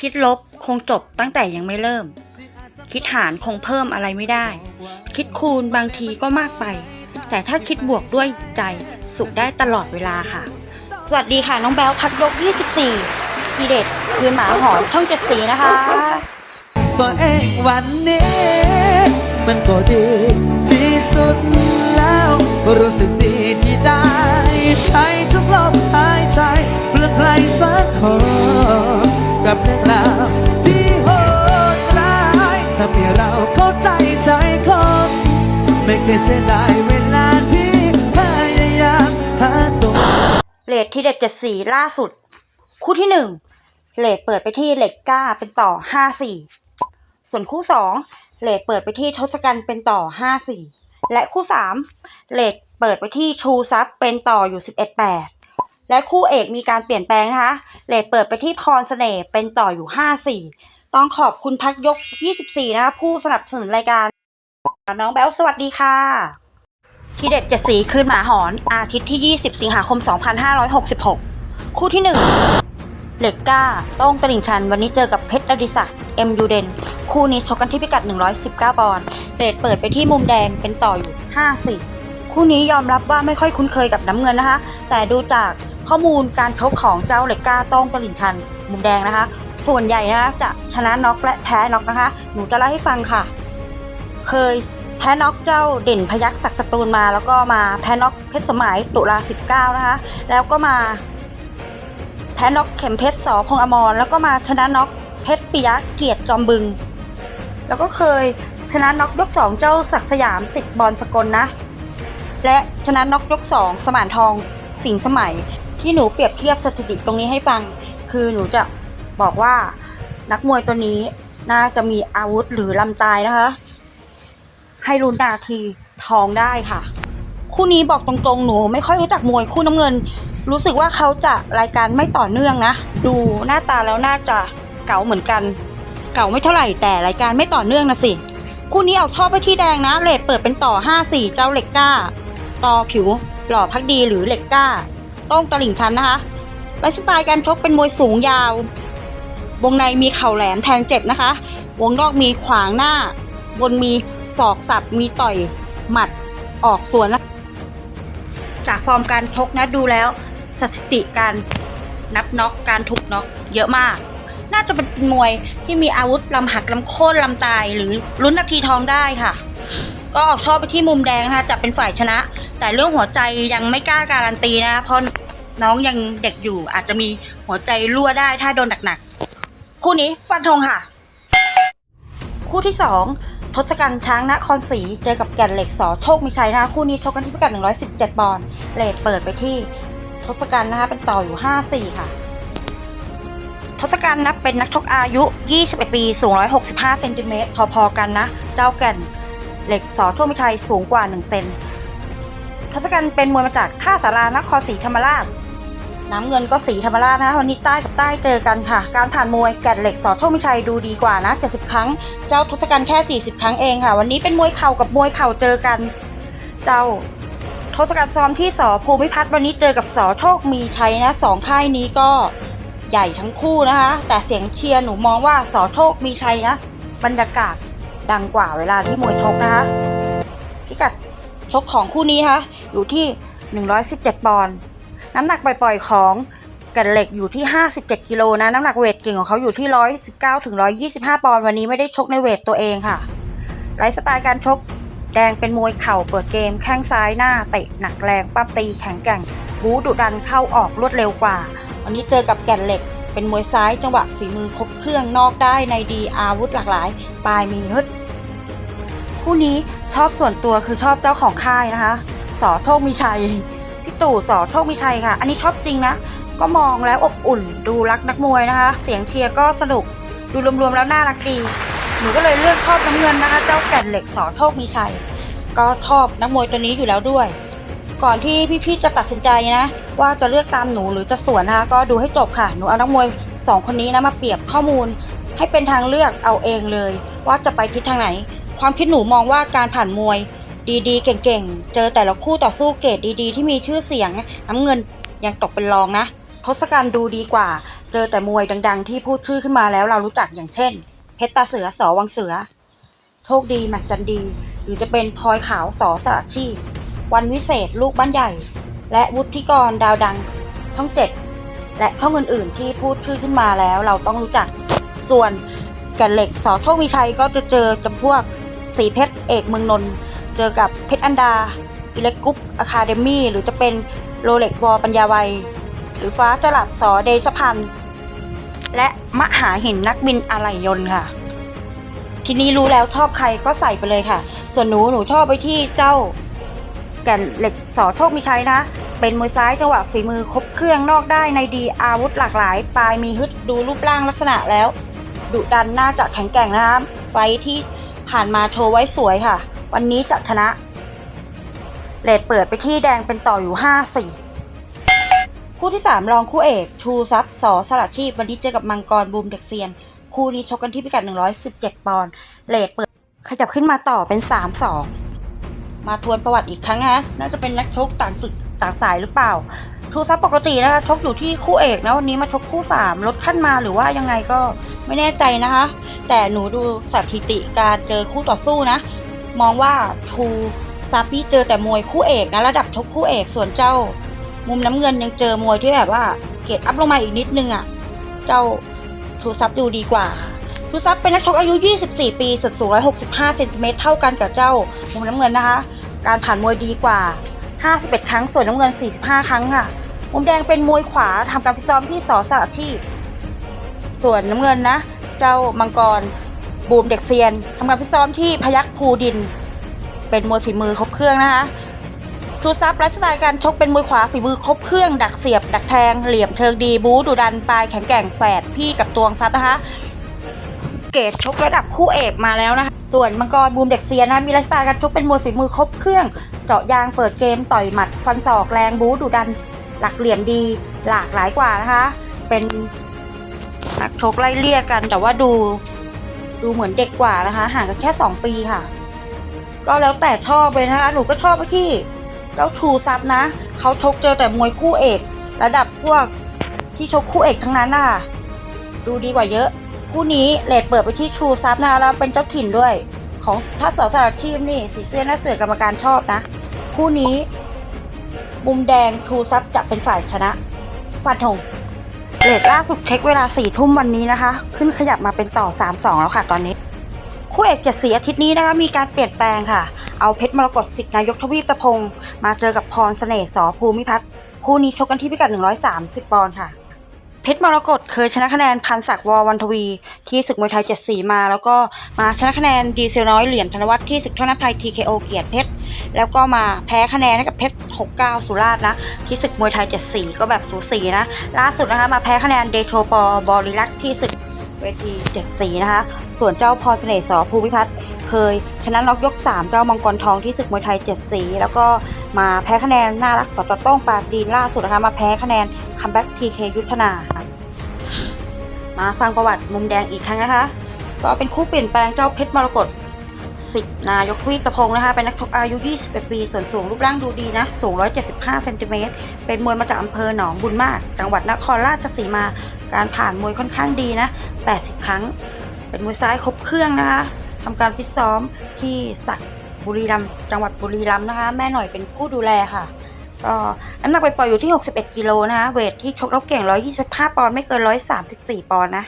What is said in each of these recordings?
คิดลบคงจบตั้งแต่ยังไม่เริ่ม คิดหารคงเพิ่มอะไรไม่ได้ คิดคูณบางทีก็มากไป แต่ถ้าคิดบวกด้วยใจสุขได้ตลอดเวลาค่ะ สวัสดีค่ะน้องแบลพักยก 24 ทีเด็ดคืนหมาหอนช่องเจ็ดสีนะคะตัวเองวันนี้ มันก็ดีที่สุดแล้ว รู้สึกดีที่ได้ ใช้ทุกลมหายใจเพื่อใครสักคน กับเรื่องราวที่โหดร้ายทำให้เราเข้าใจใจคนไม่เคยเสียดายเวลาที่พยายามหาตัวเลทที่เด็ดเจ็ดสีล่าสุด คู่ที่หนึ่งเลทเปิดไปที่เหล็กก้าเป็นต่อห้าสี่ส่วนคู่สองเลทเปิดไปที่ทศกัณฐ์เป็นต่อห้าสี่และคู่สามเลทเปิดไปที่ชูซับเป็นต่ออยู่สิบเอ็ดแปด และคู่เอกมีการเปลี่ยนแปลงนะคะเลทเปิดไปที่พรเสน่ห์เป็นต่ออยู่ห้าสี่ต้องขอบคุณพักยกยี่สิบสี่นะคะผู้สนับสนุนรายการ น้องแบลสวัสดีค่ะ ทีเด็ดเจ็ดสีคืนหมาหอนอาทิตย์ที่ 20 สิงหาคม 2566 คู่ที่ 1 เหล็กก้าโต้งตลิ่งชัน วันนี้เจอกับเพชรอดิศักดิ์เอ็มยูเดนคู่นี้ชกกันที่พิกัด 119 ปอนด์เรทเปิดไปที่มุมแดงเป็นต่ออยู่ 5-4 คู่นี้ยอมรับว่าไม่ค่อยคุ้นเคยกับน้ำเงินนะคะ แต่ดูจาก ข้อมูลการชกของเจ้าเหล็กก้าต้องตลิ่งชันมุมแดงนะคะ ส่วนใหญ่นะคะจะชนะน็อกและแพ้น็อกนะคะ หนูจะเล่าให้ฟังค่ะ เคยแพ้น็อกเจ้าเด่นพยักศักสตูลมา แล้วก็มาแพ้น็อกเพชรสมัยตุลา19นะคะ แล้วก็มาแพ้น็อกเข็มเพชรสอพงอมร แล้วก็มาชนะน็อกเพชรปิยะเกียรติจอมบึง แล้วก็เคยชนะน็อกยกสองเจ้าศักสยามสิทธิ์บอลสกลนะ และชนะน็อกยกสองสมานทอง สิงสมัยที่หนูเปรียบเทียบสถิติตรงนี้ให้ฟัง คือหนูจะบอกว่านักมวยตัวนี้น่าจะมีอาวุธหรือลำตายนะคะ ให้รุนนาทีทองได้ค่ะ คู่นี้บอกตรงๆหนู ไม่ค่อยรู้จักมวยคู่น้ำเงิน รู้สึกว่าเขาจะรายการไม่ต่อเนื่องนะ ดูหน้าตาแล้วน่าจะเก๋าเหมือนกัน เก๋าไม่เท่าไหร่แต่รายการไม่ต่อเนื่องนะสิคู่นี้เอาชอบไปที่แดงนะเลดเปิดเป็นต่อ 5-4 เจ้าเหล็กก้า ต่อผิว หล่อพักดีหรือเหล็กกล้า ต้องตลิ่งชันนะคะไลฟ์สไตล์การชกเป็นมวยสูงยาว วงในมีเข่าแหลมแทงเจ็บนะคะ วงนอกมีขวางหน้า บนมีศอกสับมีต่อยหมัดออกสวนนะจากฟอร์มการชกนะดูแล้ว สถิติการนับน็อกการถูกน็อกเยอะมาก น่าจะเป็นมวยที่มีอาวุธลำหักลำโค่นลำตายหรือลุ้นนาทีทองได้ค่ะ ก็ออกชอบไปที่มุมแดงนะคะจะเป็นฝ่ายชนะ แต่เรื่องหัวใจยังไม่กล้าการันตีนะเพราะน้องยังเด็กอยู่ อาจจะมีหัวใจรั่วได้ถ้าโดนหนักๆคู่นี้ฟันธงค่ะ คู่ที่2ทศกัณฐ์ช้างนครศรีเจอกับแก่นเหล็กสอโชคมิชัยนะคะคู่นี้ชกกันที่พิกัด 117 ปอนด์เลทเปิดไปที่ทศกัณฐ์นะคะเป็นต่ออยู่ 5-4 ค่ะ ทศกัณฐ์นะเป็นนักชกอายุ 21 ปี สูง 165 เซนติเมตรพอๆกันนะเจ้าแก่น เหล็กสอโชคมิชัยสูงกว่า 1 เซนทศกัณฐ์เป็นมวยมาจากท่าสารานครศรีธรรมราช น้ำเงินก็สีธรรมราชนะวันนี้ใต้กับใต้เจอกันค่ะ การผ่านมวยแก่นเหล็กสอโชคมิชัยดูดีกว่านะ70ครั้ง เจ้าทศกัณฐ์แค่ 40 ครั้งเองค่ะ วันนี้เป็นมวยเข่ากับมวยเข่าเจอกัน เจ้าทศกัณฐ์ซ้อมที่สอภูมิพัฒน์วันนี้เจอกับสอโชคมีชัยนะสองค่ายนี้ก็ใหญ่ทั้งคู่นะคะ แต่เสียงเชียร์หนูมองว่าสอโชคมีชัยนะ บรรยากาศ ดังกว่าเวลาที่มวยชกนะคะพิกัดชกของคู่นี้นะคะอยู่ที่ 117 ปอนด์น้ำหนักปล่อยๆของแกันเหล็กอยู่ที่ 57 กิโลนะ น้ำหนักเวทเก่งของเขาอยู่ที่ 119ถึง125 ปอนด์วันนี้ไม่ได้ชกในเวทตัวเองค่ะไลฟ์สไตล์การชกแดงเป็นมวยเข่าเปิดเกม แข้งซ้ายหน้าเตะหนักแรงปั้มตีแข็งแกร่งบู๊ดุดันเข้าออกรวดเร็วกว่า วันนี้เจอกับแก่นเหล็ก เป็นมวยซ้ายจังหวะฝีมือครบเครื่องนอกได้ในดีอาวุธหลากหลาย ปลายมีฮึด คู่นี้ชอบส่วนตัวคือชอบเจ้าของค่ายนะคะสอโชคมีชัยพี่ตู่สอโชคมิชัยค่ะ อันนี้ชอบจริงนะก็มองแล้วอบอุ่นดูรักนักมวยนะคะ เสียงเชียร์ก็สนุกดูรวมๆแล้วน่ารักดีหนูก็เลยเลือกชอบน้ำเงินนะคะ เจ้าแก่นเหล็กสอโชคมีชัย ก็ชอบนักมวยตัวนี้อยู่แล้วด้วย ก่อนที่พี่ๆจะตัดสินใจนะ ว่าจะเลือกตามหนูหรือจะสวนนะคะก็ดูให้จบค่ะหนูเอานักมวยสองคนนี้นะมาเปรียบข้อมูล ให้เป็นทางเลือกเอาเองเลย ว่าจะไปทิศทางไหน ความคิดหนูมองว่าการผ่านมวยดีๆ เก่งๆ เจอแต่ละคู่ต่อสู้เกรดดีๆ ที่มีชื่อเสียงน้ำเงินยังตกเป็นรองนะทศกัณฐ์ดูดีกว่า เจอแต่มวยดัง ๆ ที่พูดชื่อขึ้นมาแล้วเรารู้จักอย่างเช่น เพชรตาเสือสอวังเสือ โชคดีแม็กจันดี หรือจะเป็นพลอยขาวสอสระชีพวันวิเศษลูกบ้านใหญ่ และวุฒิกรดาวดังช่องเจ็ดและช่องอื่นๆ ที่พูดชื่อขึ้นมาแล้วเราต้องรู้จักส่วนแก่เหล็กสอโชคมีชัยก็จะเจอจำพวก สีเพชรเอกเมืองนนท์เจอกับเพชรอันดาอิเล็กกรุ๊ปอะคาเดมี่หรือจะเป็นโรเล็กวอปัญญาวัย หรือฟ้าจรัสสอเดชพันธ์และมหาหินนักบินอะไหล่ยนต์ค่ะ ทีนี้รู้แล้วชอบใครก็ใส่ไปเลยค่ะ ส่วนหนูหนูชอบไปที่เจ้า แก่นเหล็กสอโชคมีชัยนะ เป็นมวยซ้ายจังหวะฝีมือครบเครื่องนอกได้ในดีอาวุธหลากหลาย ปลายมีฮึดดูรูปร่างลักษณะแล้วดุดันน่าจะแข็งแกร่งนะครับไฟที่ ผ่านมาโชว์ไว้สวยค่ะ วันนี้จะชนะ เลดเปิดไปที่แดงเป็นต่ออยู่5-4คู่ที่3รองคู่เอก ชูซับสอสลัดชีพ วันนี้เจอกับมังกรบูมเด็กเซียน คู่นี้ชกกันที่พิกัด 117 ปอนด์เลดเปิด ขยับขึ้นมาต่อเป็น 3-2 มาทวนประวัติอีกครั้งนะน่าจะเป็นนักชกต่างศึกต่างสายหรือเปล่า ชูซับปกตินะคะชกอยู่ที่คู่เอกนะวันนี้มาชกคู่สามลดขั้นมาหรือว่ายังไงก็ ไม่แน่ใจนะคะ แต่หนูดูสถิติการเจอคู่ต่อสู้นะ มองว่าชูซับนี่เจอแต่มวยคู่เอกนะระดับชกคู่เอกส่วนเจ้า มุมน้ำเงินยังเจอมวยที่แบบว่าเกรดอัพลงมาอีกนิดนึงอะ เจ้าชูซับดูดีกว่าชูซับเป็นนักชกอายุ 24 ปีสุดสูง 165 เซนติเมตรเท่ากันกับเจ้า มุมน้ำเงินนะคะ การผ่านมวยดีกว่า 51 ครั้งส่วนน้ำเงิน 45 ครั้งค่ะมุมแดงเป็นมวยขวาทำการฟิซ้อมที่สอสระที่ ส่วนน้ำเงินนะ เจ้ามังกรบูมเด็กเซียนทำการฟิซ้อมที่พยัคฆ์ภูดิน เป็นมวยฝีมือครบเครื่องนะคะชูซับไลฟ์สไตล์การชกเป็นมวยขวาฝีมือครบเครื่อง ดักเสียบ ดักแทง เหลี่ยมเชิงดีบู๊ดุดันปลายแข็งแกร่งแฝดพี่กับตวงซับนะคะ เกรดชกระดับคู่เอกมาแล้วนะคะส่วนมังกรบูมเด็กเซียนนะมีไลฟ์สไตล์การชกเป็นมวยฝีมือครบเครื่อง เจาะยางเปิดเกมต่อยหมัด ฟันศอกแรงบู๊ดุดัน หลักเหลี่ยมดี หลากหลายกว่านะคะ เป็น นักชกไล่เลี่ยกัน แต่ว่าดูดูเหมือนเด็กกว่านะคะ ห่างกันแค่2ปีค่ะ ก็แล้วแต่ชอบเลยนะคะ หนูก็ชอบไปที่เจ้าชูซับนะ เขาชกเจอแต่มวยคู่เอก ระดับพวกที่ชกคู่เอกทั้งนั้นน่ะดูดีกว่าเยอะ คู่นี้เลดเปิดไปที่ชูซับนะคะแล้วเป็นเจ้าถิ่นด้วย ของทัศสาสารชีพนี่สีเสื้อหน้าเสือกรรมการชอบนะ คู่นี้มุมแดงชูซับจะเป็นฝ่ายชนะฟันธง เลทล่าสุดเช็คเวลาสี่ทุ่มวันนี้นะคะ ขึ้นขยับมาเป็นต่อสามสองแล้วค่ะตอนนี้ คู่เอกเจ็ดสีอาทิตย์นี้นะคะมีการเปลี่ยนแปลงค่ะ เอาเพชรมรกตสิทธิ์นายกทวีปตะพงมาเจอกับพรเสน่ห์สอภูมิพัฒน์คู่นี้ชกกันที่พิกัด 130 ปอนด์ค่ะ เพชรมรกตเคยชนะคะแนนพันศักดิ์ววันทวี ที่ศึกมวยไทยเจ็ดสีมา แล้วก็มาชนะคะแนนดีเซลน้อยเหรียญธนวัฒน์ที่ศึกท่อน้ำไทย TKO เกียรติเพชรแล้วก็มาแพ้คะแนนให้กับเพชร 69 สุราษฎร์นะที่ศึกมวยไทย 74 ก็แบบสูสีนะ ล่าสุดนะคะมาแพ้คะแนนเดโชปอบอริลักษ์ที่ศึกเวที74 นะคะ ส่วนเจ้าพรเสน่ห์สอภูมิพัฒน์เคยชนะน็อกยก 3 เจ้ามังกรทองที่ศึกมวยไทย7สีแล้วก็มาแพ้คะแนนน่ารักสอจต้องปาจีนล่าสุดนะคะมาแพ้คะแนนคัมแบ็กทีเคยุทธนา มาฟังประวัติมุมแดงอีกครั้งนะคะ ก็เป็นคู่เปลี่ยนแปลงเจ้าเพชรมรกต สิทธิ์นายกทวีปตะพงศ์นะคะ เป็นนักชกอายุ 21 ปี ส่วนสูงรูปร่างดูดีนะ สูง 175 เซนติเมตร เป็นมวยมาจากอำเภอหนองบุญมาก จังหวัดนครราชสีมา การผ่านมวยค่อนข้างดีนะ 80 ครั้ง เป็นมวยซ้ายครบเครื่องนะคะทำการฟิตซ้อมที่จักบุรีรัมย์ จังหวัดบุรีรัมย์นะคะ แม่หน่อยเป็นผู้ดูแลค่ะก็น้ำหนักไปปล่อยอยู่ที่ 61 กิโลนะคะ เวทที่ชกแล้วเก่ง 125 ปอนด์ ไม่เกิน 134 ปอนด์นะ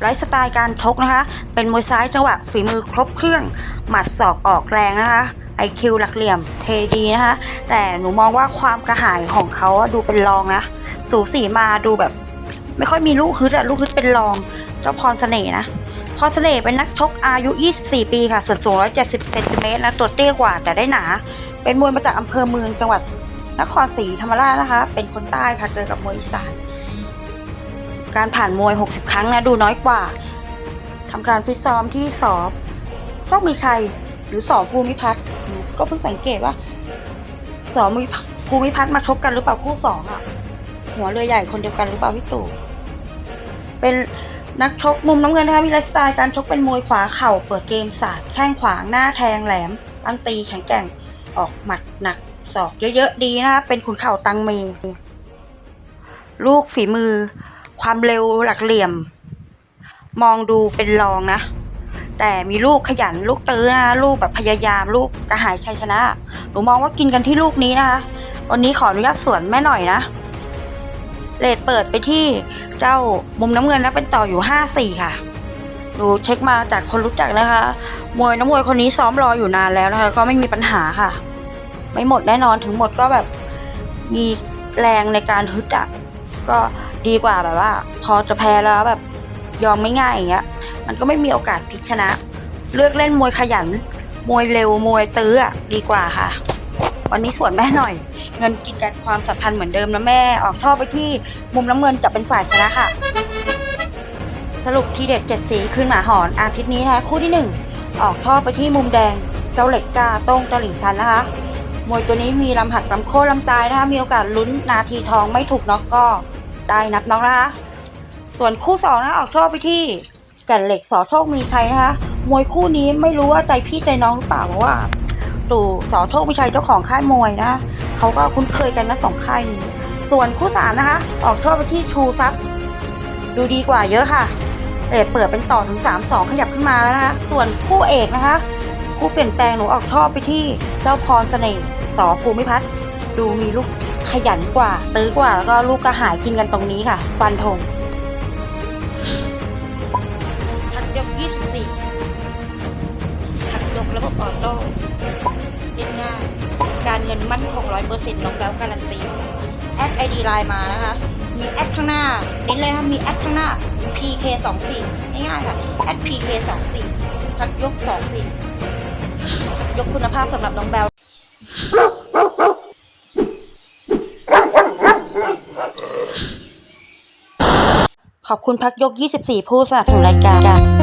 ไลฟ์สไตล์การชกนะคะ เป็นมวยซ้ายจังหวะฝีมือครบเครื่อง หมัดศอกออกแรงนะคะไอคิวหลักเหลี่ยมเทดีนะคะ แต่หนูมองว่าความกระหายของเขาดูเป็นรองนะ สูสีมาดูแบบ ไม่ค่อยมีลูกฮึดอะลูกฮึดเป็นรองเจ้าพรเสน่ห์นะพรเสน่ห์เป็นนักชกอายุ 24 ปีค่ะส่วนสูง 170เซนติเมตรนะตัวเตี้ยกว่าแต่ได้หนา เป็นมวยมาจากอำเภอเมืองจังหวัดนครศรีธรรมราชนะคะ เป็นคนใต้ค่ะเจอกับมวยอีสาน การผ่านมวย 60 ครั้งนะดูน้อยกว่า ทำการฟิตซ้อมที่สอบชอบมีชัยหรือสอบภูมิพัฒน์ก็เพิ่งสังเกตว่า สอบภูมิพัฒน์มาชกกันหรือเปล่าคู่สองอะ หัวเรือใหญ่คนเดียวกันหรือเปล่าพี่ตู่เป็นนักชกมุมน้ำเงินนะคะมีไลฟ์สไตล์การชกเป็นมวยขวาเข่าเปิดเกมสาดแข้งขวางหน้าแทงแหลมอันตีแข็งแกร่งออกหมัดหนักศอกเยอะๆดีนะคะเป็นขุนเข่าตังเมลูกฝีมือ ความเร็วหลักเหลี่ยม มองดูเป็นรองนะ แต่มีลูกขยันลูกตื้อนะลูกแบบพยายามลูกกระหายชัยชนะ หนูมองว่ากินกันที่ลูกนี้นะคะ วันนี้ขออนุญาตสวนแม่หน่อยนะเลดเปิดไปที่เจ้ามุมน้ำเงินนะเป็นต่ออยู่ห้าสี่ค่ะหนูเช็คมาจากคนรู้จักนะคะ มวยน้ำมวยคนนี้ซ้อมรออยู่นานแล้วนะคะ ก็ไม่มีปัญหาค่ะ ไม่หมดแน่นอนถึงหมดก็แบบมีแรงในการฮึดอะก็ ดีกว่าแบบว่า พอจะแพ้แล้วแบบยอมไม่ง่ายอย่างเงี้ย มันก็ไม่มีโอกาสพลิกชนะ เลือกเล่นมวยขยัน มวยเร็วมวยตื้ออะดีกว่าค่ะ วันนี้สวนแม่หน่อย เงินกินกันความสัมพันธ์เหมือนเดิมนะแม่ออกช่อไปที่มุมน้ำเงินจะเป็นฝ่ายชนะค่ะ สรุปที่เด็ดเจ็ดสีขึ้นหมาหอนอาทิตย์นี้นะคะคู่ที่หนึ่งออกช่อไปที่มุมแดง เจ้าเหล็กกาโต้งตลิ่งชันนะคะ มวยตัวนี้มีลำหักลำโค่นลำตายนะคะมีโอกาสลุ้นนาทีทองไม่ถูกน็อกก็ ได้นับน็อกนะคะ ส่วนคู่สองนะออกช่อไปที่แก่นเหล็กสอโชคมีชัยนะคะ มวยคู่นี้ไม่รู้ว่าใจพี่ใจน้องหรือเปล่าเพราะว่าตู่สอโชคมีชัยเจ้าของค่ายมวยนะเขาก็คุ้นเคยกันนะสองค่ายนี้ ส่วนคู่สามนะคะ ออกช่อไปที่ชูซับดูดีกว่าเยอะค่ะเรทเปิดเป็นต่อถึงสามสองขยับขึ้นมาแล้วนะคะ ส่วนคู่เอกนะคะ คู่เปลี่ยนแปลงหนูออกชอบไปที่เจ้าพรเสน่ห์สอภูมิพัฒน์ดูมีลูก ขยันกว่าตื้อกว่าแล้วก็ลูกกระหายกินกันตรงนี้ค่ะ ฟันธงทักยก 24ทักยกระบบออโต้เล่นง่ายการเงินมั่นคงร้อยเปอร์เซ็นต์น้องแบลการันตี แอดไอดีไลน์มานะคะ มีแอดข้างหน้าเน้นเลยนะมีแอดข้างหน้า PK 2 4 ง่ายๆค่ะ แอด PK 2 4ทักยก 2 4ยกคุณภาพสำหรับน้องแบล ขอบคุณพักยก 24 ผู้สนับสนุนรายการ